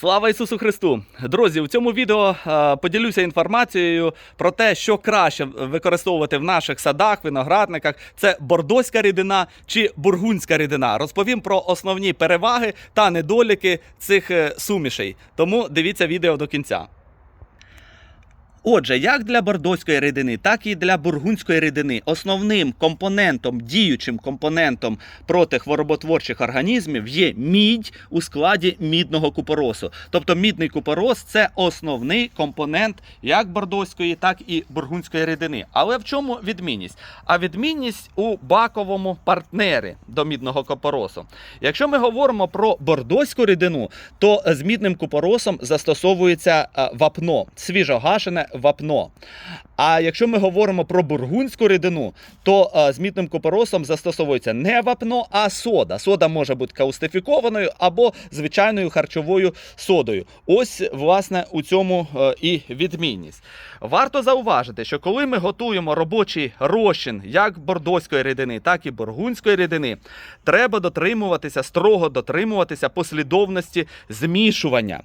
Слава Ісусу Христу! Друзі, у цьому відео е, поділюся інформацією про те, що краще використовувати в наших садах, виноградниках. Це бордоська рідина чи бургунська рідина. Розповім про основні переваги та недоліки цих е, сумішей. Тому дивіться відео до кінця. Отже, як для бордоської рідини, так і для бургундської рідини основним компонентом, діючим компонентом проти хвороботворчих організмів є мідь у складі мідного купоросу. Тобто мідний купорос це основний компонент як бордоської, так і бургундської рідини. Але в чому відмінність? А відмінність у баковому партнері до мідного купоросу. Якщо ми говоримо про бордоську рідину, то з мідним купоросом застосовується е, вапно, свіжогашене вапно. А якщо ми говоримо про бургундську рідину, то е, з мідним купоросом застосовується не вапно, а сода. Сода може бути каустифікованою або звичайною харчовою содою. Ось, власне, у цьому е, і відмінність. Варто зауважити, що коли ми готуємо робочий розчин як бордоської рідини, так і бургундської рідини, треба дотримуватися, строго дотримуватися послідовності змішування.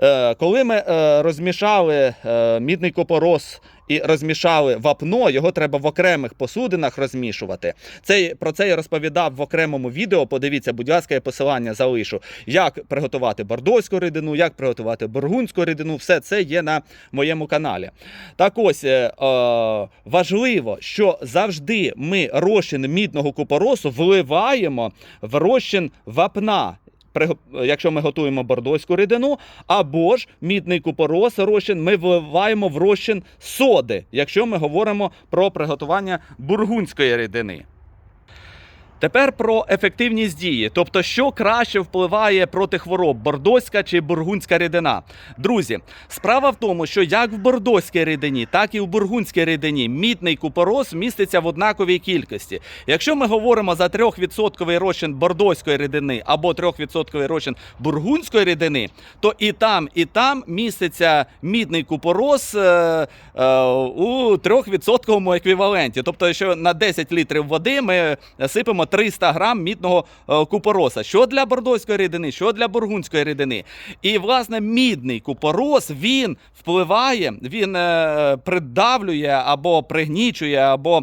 Е, Коли ми розмішали е, мідний купорос і розмішали вапно, його треба в окремих посудинах розмішувати. Це, про це я розповідав в окремому відео. Подивіться, будь ласка, я посилання залишу, як приготувати бордоську рідину, як приготувати бургундську рідину. Все це є на моєму каналі. Так ось е, е, важливо, що завжди ми розчин мідного купоросу вливаємо в розчин вапна. Якщо ми готуємо бордоську рідину, або ж мідний купорос розчин ми вливаємо в розчин соди, якщо ми говоримо про приготування бургундської рідини. Тепер про ефективність дії, тобто, що краще впливає проти хвороб бордоська чи бургундська рідина. Друзі, справа в тому, що як в бордоській рідині, так і в бургундській рідині мідний купорос міститься в однаковій кількості. Якщо ми говоримо за 3% розчин бордоської рідини або 3% розчин бургундської рідини, то і там, і там міститься мідний купорос е, е, у 3% еквіваленті. Тобто, що на 10 літрів води ми сипемо 300 грам мідного е, купороса. Що для бордоської рідини, що для бургундської рідини. І, власне, мідний купорос він впливає, він е, придавлює або пригнічує, або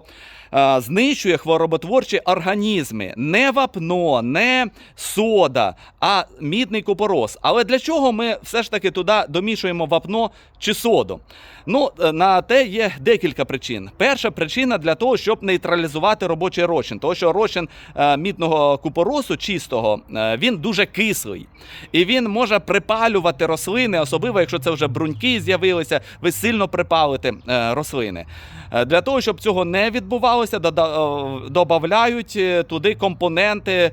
е, знищує хвороботворчі організми. Не вапно, не сода, а мідний купорос. Але для чого ми все ж таки туди домішуємо вапно чи соду? Ну, е, на те є декілька причин. Перша причина для того, щоб нейтралізувати робочий розчин. Тому що розчин е, мідного купоросу чистого він дуже кислий. І він може припалювати рослини, особливо якщо це вже бруньки з'явилися, ви сильно припалите рослини. Е, Для того, щоб цього не відбувалося, дода- е, додають е, туди компоненти,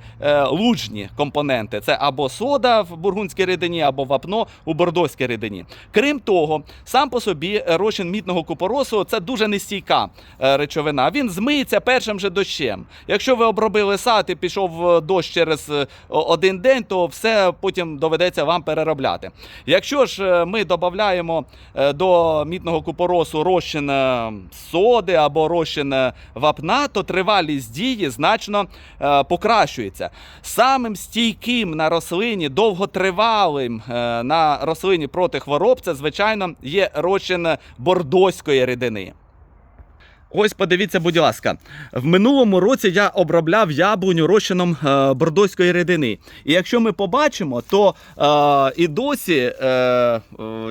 лужні компоненти. Це або сода в бургундській рідині, або вапно у бордоській рідині. Крім того, сам по собі розчин мідного купоросу це дуже нестійка речовина. Він змиється першим же дощем. Якщо ви обробили сад і пішов дощ через один день, то все потім доведеться вам переробляти. Якщо ж ми додаємо до мідного купоросу розчин соди або розчин вапна, то тривалість дії значно е, покращується. Самим стійким на рослині, довготривалим е, на рослині проти хвороб, це звичайно є розчин бордоської рідини. Ось подивіться, будь ласка, в минулому році я обробляв яблуню розчином е, бордоської рідини. І якщо ми побачимо, то е, і досі е, е,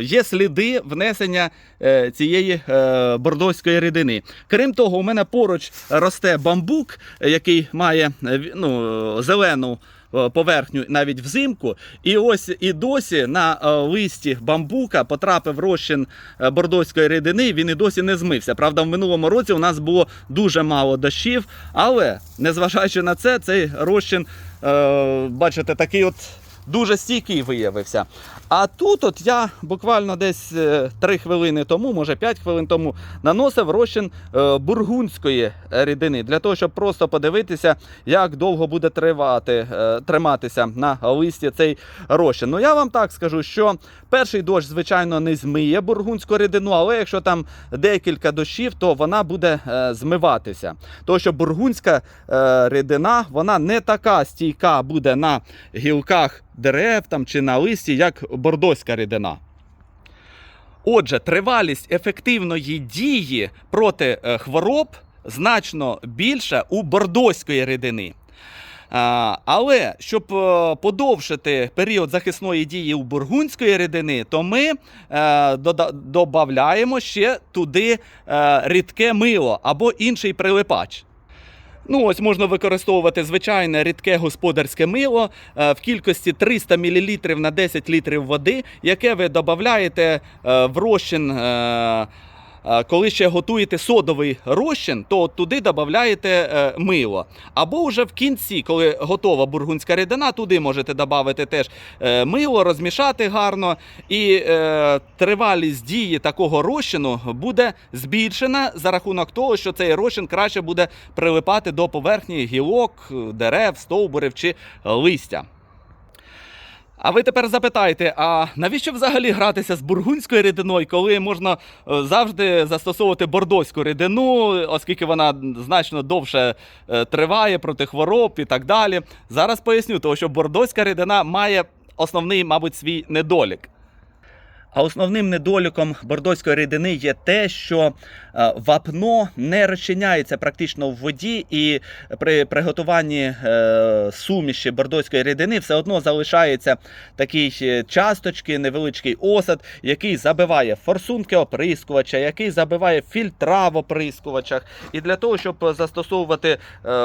є сліди внесення е, цієї е, бордоської рідини. Крім того, у мене поруч росте бамбук, який має е, ну, зелену. Е, Поверхню навіть взимку, і ось і досі на е, листі бамбука потрапив розчин е, бордоської рідини. Він і досі не змився. Правда, в минулому році у нас було дуже мало дощів, але незважаючи на це, цей розчин, бачите, такий от дуже стійкий виявився. А тут, от я буквально десь 3 хвилини тому, може 5 хвилин тому, наносив розчин е, бургундської рідини для того, щоб просто подивитися, як довго буде тривати, е, триматися на листі цей розчин. Ну я вам так скажу, що перший дощ, звичайно, не змиє бургундську рідину, але якщо там декілька дощів, то вона буде е, змиватися. Тому що бургундська е, рідина вона не така стійка буде на гілках дерев там, чи на листі, як бордоська рідина. Отже, тривалість ефективної дії проти е, хвороб значно більша у бордоської рідини. Але щоб е, подовшити період захисної дії у бургундської рідини, то ми е, додаємо ще туди рідке мило або інший прилипач. Ну, ось можна використовувати звичайне рідке господарське мило е, в кількості 300 мл на 10 літрів води, яке ви додаєте е, в розчин. Коли ще готуєте содовий розчин, то от туди додаєте е, мило. Або вже в кінці, коли готова бургундська рідина, туди можете додати теж е, мило, розмішати гарно, і е, тривалість дії такого розчину буде збільшена за рахунок того, що цей розчин краще буде прилипати до поверхні гілок, дерев, стовбурів чи листя. А ви тепер запитаєте, а навіщо взагалі гратися з бургундською рідиною, коли можна е, завжди застосовувати бордоську рідину, оскільки вона значно довше е, триває проти хвороб і так далі. Зараз поясню, тому що бордоська рідина має основний, мабуть, свій недолік. А основним недоліком бордоської рідини є те, що е, вапно не розчиняється практично в воді, і при приготуванні е, суміші бордоської рідини все одно залишається такий е, часточки, невеличкий осад, який забиває форсунки оприскувача, який забиває фільтра в оприскувачах. І для того, щоб застосовувати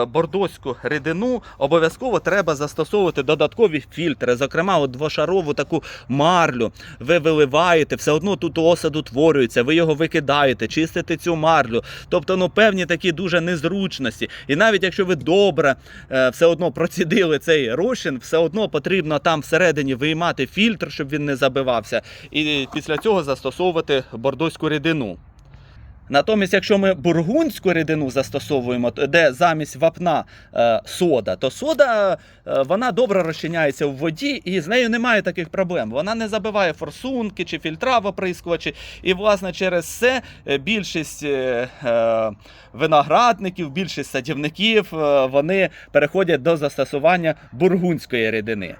бордоську рідину, обов'язково треба застосовувати додаткові фільтри, зокрема, от двошарову таку марлю. Ви виливаєте, все одно тут осад утворюється, ви його викидаєте, чистите цю марлю. Тобто, ну певні такі дуже незручності. І навіть якщо ви добре е, все одно процідили цей розчин, все одно потрібно там всередині виймати фільтр, щоб він не забивався, і після цього застосовувати бордоську рідину. Натомість, якщо ми бургундську рідину застосовуємо, де замість вапна е, сода, то сода е, вона добре розчиняється в воді, і з нею немає таких проблем. Вона не забиває форсунки чи фільтра в оприскувачі. І, власне, через це е, більшість е, е, виноградників, більшість садівників е, вони переходять до застосування бургундської рідини.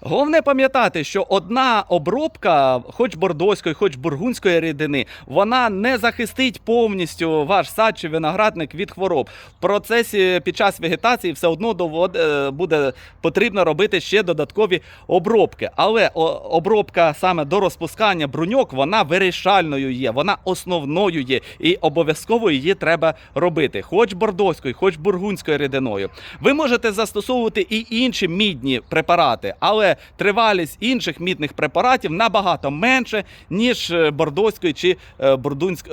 Головне пам'ятати, що одна обробка, хоч бордоської, хоч бургундської рідини, вона не захистить повністю ваш сад чи виноградник від хвороб. В процесі під час вегетації все одно довод, е, буде потрібно робити ще додаткові обробки. Але обробка саме до розпускання бруньок, вона вирішальною є, вона основною є, і обов'язково її треба робити, хоч бордоською, хоч бургундською рідиною. Ви можете застосовувати і інші мідні препарати, але тривалість інших мідних препаратів набагато менше, ніж е, бордоської чи е,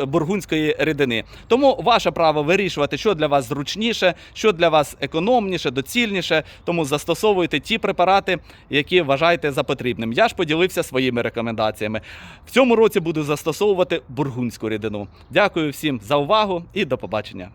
бургундської рідини. Тому ваше право вирішувати, що для вас зручніше, що для вас економніше, доцільніше. Тому застосовуйте ті препарати, які вважаєте за потрібним. Я ж поділився своїми рекомендаціями. В цьому році буду застосовувати бургундську рідину. Дякую всім за увагу і до побачення.